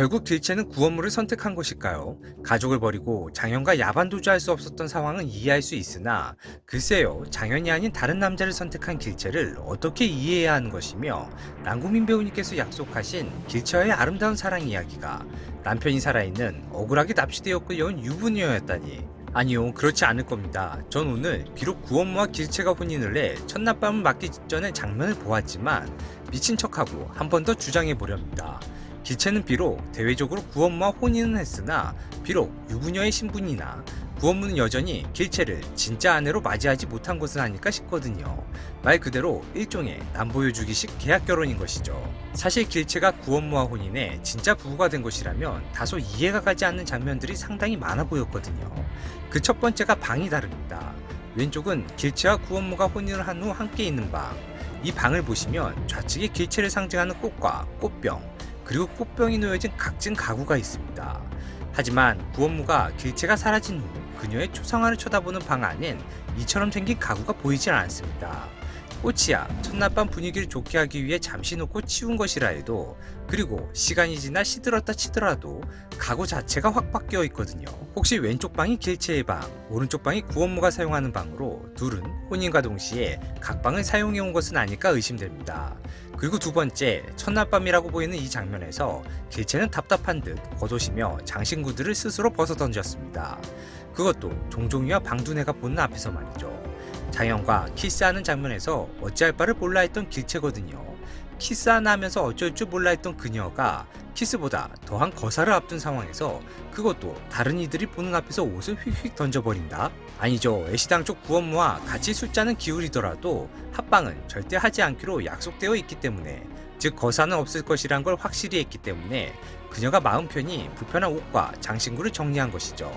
결국 길채는 구원물을 선택한 것일까요? 가족을 버리고 장현과 야반도주할 수 없었던 상황은 이해할 수 있으나 글쎄요 장현이 아닌 다른 남자를 선택한 길채를 어떻게 이해해야 하는 것이며 남국민 배우님께서 약속하신 길채와의 아름다운 사랑 이야기가 남편이 살아있는 억울하게 납치되어 끌려온 유부녀였다니. 아니요 그렇지 않을 겁니다. 전 오늘 비록 구원무와 길채가 혼인을 해 첫날밤을 맞기 직전에 장면을 보았지만 미친 척하고 한 번 더 주장해 보렵니다 길채는 비록 대외적으로 구원무와 혼인은 했으나 비록 유부녀의 신분이나 구원무는 여전히 길채를 진짜 아내로 맞이하지 못한 것은 아닐까 싶거든요. 말 그대로 일종의 남보여주기식 계약 결혼인 것이죠. 사실 길채가 구원무와 혼인해 진짜 부부가 된 것이라면 다소 이해가 가지 않는 장면들이 상당히 많아 보였거든요. 그 첫 번째가 방이 다릅니다. 왼쪽은 길채와 구원무가 혼인을 한 후 함께 있는 방. 이 방을 보시면 좌측에 길채를 상징하는 꽃과 꽃병, 그리고 꽃병이 놓여진 각진 가구가 있습니다. 하지만 구원무가 길채가 사라진 후 그녀의 초상화를 쳐다보는 방 안엔 이처럼 생긴 가구가 보이질 않습니다. 꽃이야 첫날밤 분위기를 좋게 하기 위해 잠시 놓고 치운 것이라 해도 그리고 시간이 지나 시들었다 치더라도 가구 자체가 확 바뀌어 있거든요. 혹시 왼쪽 방이 길채의 방, 오른쪽 방이 구원무가 사용하는 방으로 둘은 혼인과 동시에 각 방을 사용해 온 것은 아닐까 의심됩니다. 그리고 두 번째, 첫날밤이라고 보이는 이 장면에서 길채는 답답한 듯 겉옷이며 장신구들을 스스로 벗어 던졌습니다. 그것도 종종이와 방두네가 보는 앞에서 말이죠. 장현과 키스하는 장면에서 어찌할 바를 몰라 했던 길채거든요. 키스하나 하면서 어쩔 줄 몰라 했던 그녀가 키스보다 더한 거사를 앞둔 상황에서 그것도 다른 이들이 보는 앞에서 옷을 휙휙 던져버린다? 아니죠. 애시당 초 구원무와 같이 숫자는 기울이더라도 합방은 절대 하지 않기로 약속되어 있기 때문에 즉 거사는 없을 것이란 걸 확실히 했기 때문에 그녀가 마음 편히 불편한 옷과 장신구를 정리한 것이죠.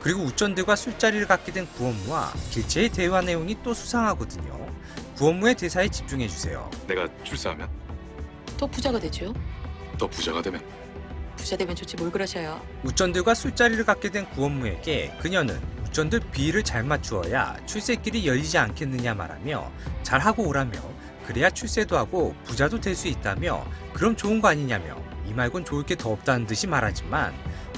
그리고 우전들과 술자리를 갖게 된 구원무와 길체의 대화 내용이 또 수상하거든요. 구원무의 대사에 집중해 주세요. 내가 출세하면 또 부자가 되죠. 또 부자가 되면 부자 되면 좋지 뭘 그러셔요. 우전들과 술자리를 갖게 된 구원무에게 그녀는 우전들 비위를 잘 맞추어야 출세길이 열리지 않겠느냐 말하며 잘하고 오라며 그래야 출세도 하고 부자도 될 수 있다며 그럼 좋은 거 아니냐며 이 말곤 좋을 게 더 없다는 듯이 말하지만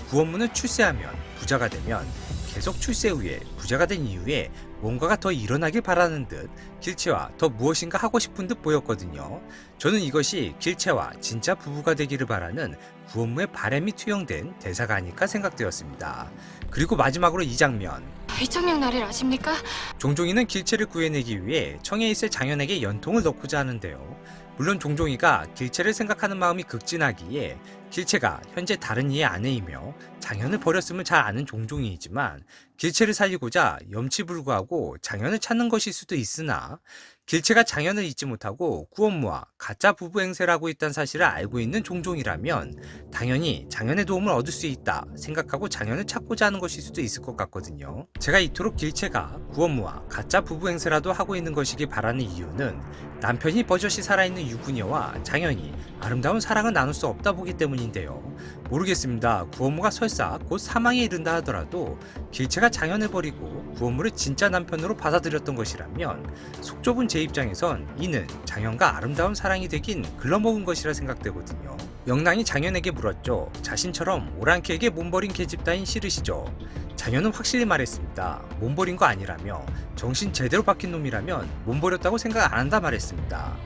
구원무는 출세하면 부자가 되면 계속 출세 후에 부자가 된 이후에 뭔가가 더 일어나길 바라는 듯 길채와 더 무엇인가 하고 싶은 듯 보였거든요. 저는 이것이 길채와 진짜 부부가 되기를 바라는 구원무의 바람이 투영된 대사가 아닐까 생각되었습니다. 그리고 마지막으로 이 장면. 회창령 나를 아십니까? 종종이는 길채를 구해내기 위해 청에 있을 장현에게 연통을 넣고자 하는데요. 물론 종종이가 길채를 생각하는 마음이 극진하기에 길채가 현재 다른 이의 아내이며 장현을 버렸음을 잘 아는 종종이이지만 길채를 살리고자 염치불구하고 장현을 찾는 것일 수도 있으나 길채가 장현을 잊지 못하고 구원무와 가짜 부부 행세를 하고 있다는 사실을 알고 있는 종종이라면 당연히 장현의 도움을 얻을 수 있다 생각하고 장현을 찾고자 하는 것일 수도 있을 것 같거든요. 제가 이토록 길채가 구원무와 가짜 부부 행세라도 하고 있는 것이길 바라는 이유는 남편이 버젓이 살아있는 유부녀와 장현이 아름다운 사랑을 나눌 수 없다 보기 때문인데요. 모르겠습니다. 구원무가 설사 곧 사망에 이른다 하더라도 길채가 장현을 버리고 구원무를 진짜 남편으로 받아들였던 것이라면 속 좁은 제 입장에선 이는 장현과 아름다운 사랑이 되긴 글러먹은 것이라 생각되거든요. 영랑이 장현에게 물었죠. 자신처럼 오랑캐에게 몸버린 계집 따윈 싫으시죠? 장현은 확실히 말했습니다. 몸버린 거 아니라며 정신 제대로 박힌 놈이라면 몸버렸다고 생각 안 한다 말했습니다.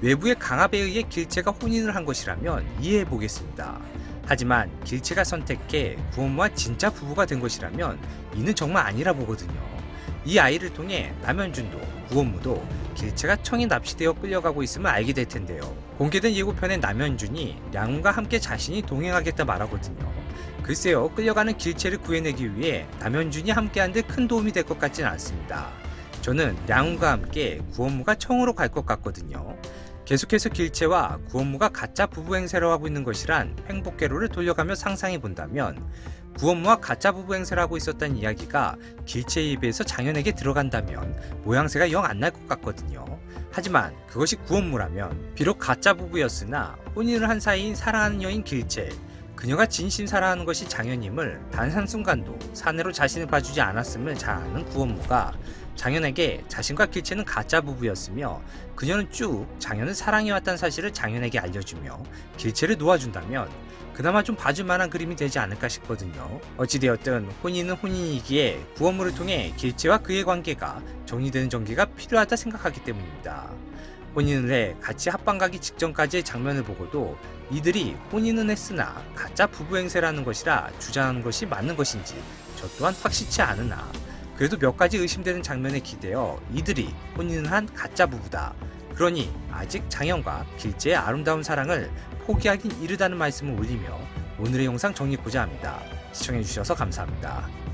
외부의 강압에 의해 길채가 혼인을 한 것이라면 이해해 보겠습니다. 하지만 길채가 선택해 구원무와 진짜 부부가 된 것이라면 이는 정말 아니라 보거든요. 이 아이를 통해 남현준도 구원무도 길채가 청에 납치되어 끌려가고 있음을 알게 될 텐데요. 공개된 예고편에 남현준이 양훈과 함께 자신이 동행하겠다 말하거든요. 글쎄요, 끌려가는 길채를 구해내기 위해 남현준이 함께한 데 큰 도움이 될 것 같진 않습니다. 저는 양훈과 함께 구원무가 청으로 갈 것 같거든요. 계속해서 길채와 구원무가 가짜 부부 행세를 하고 있는 것이란 횡복회로를 돌려가며 상상해 본다면 구원무와 가짜 부부 행세를 하고 있었다는 이야기가 길채의 입에서 장현에게 들어간다면 모양새가 영 안 날 것 같거든요. 하지만 그것이 구원무라면 비록 가짜 부부였으나 혼인을 한 사이인 사랑하는 여인 길채 그녀가 진심 사랑하는 것이 장현임을 단 한순간도 사내로 자신을 봐주지 않았음을 잘 아는 구원무가 장현에게 자신과 길채는 가짜 부부였으며 그녀는 쭉 장현을 사랑해왔다는 사실을 장현에게 알려주며 길채를 놓아준다면 그나마 좀 봐줄 만한 그림이 되지 않을까 싶거든요. 어찌되었든 혼인은 혼인이기에 구원물을 통해 길재와 그의 관계가 정리되는 전개가 필요하다 생각하기 때문입니다. 혼인을 해 같이 합방 가기 직전까지의 장면을 보고도 이들이 혼인은 했으나 가짜 부부 행세라는 것이라 주장하는 것이 맞는 것인지 저 또한 확실치 않으나 그래도 몇 가지 의심되는 장면에 기대어 이들이 혼인을 한 가짜 부부다. 그러니 아직 장현과 길재의 아름다운 사랑을 포기하긴 이르다는 말씀을 올리며 오늘의 영상 정리하고자 합니다. 시청해주셔서 감사합니다.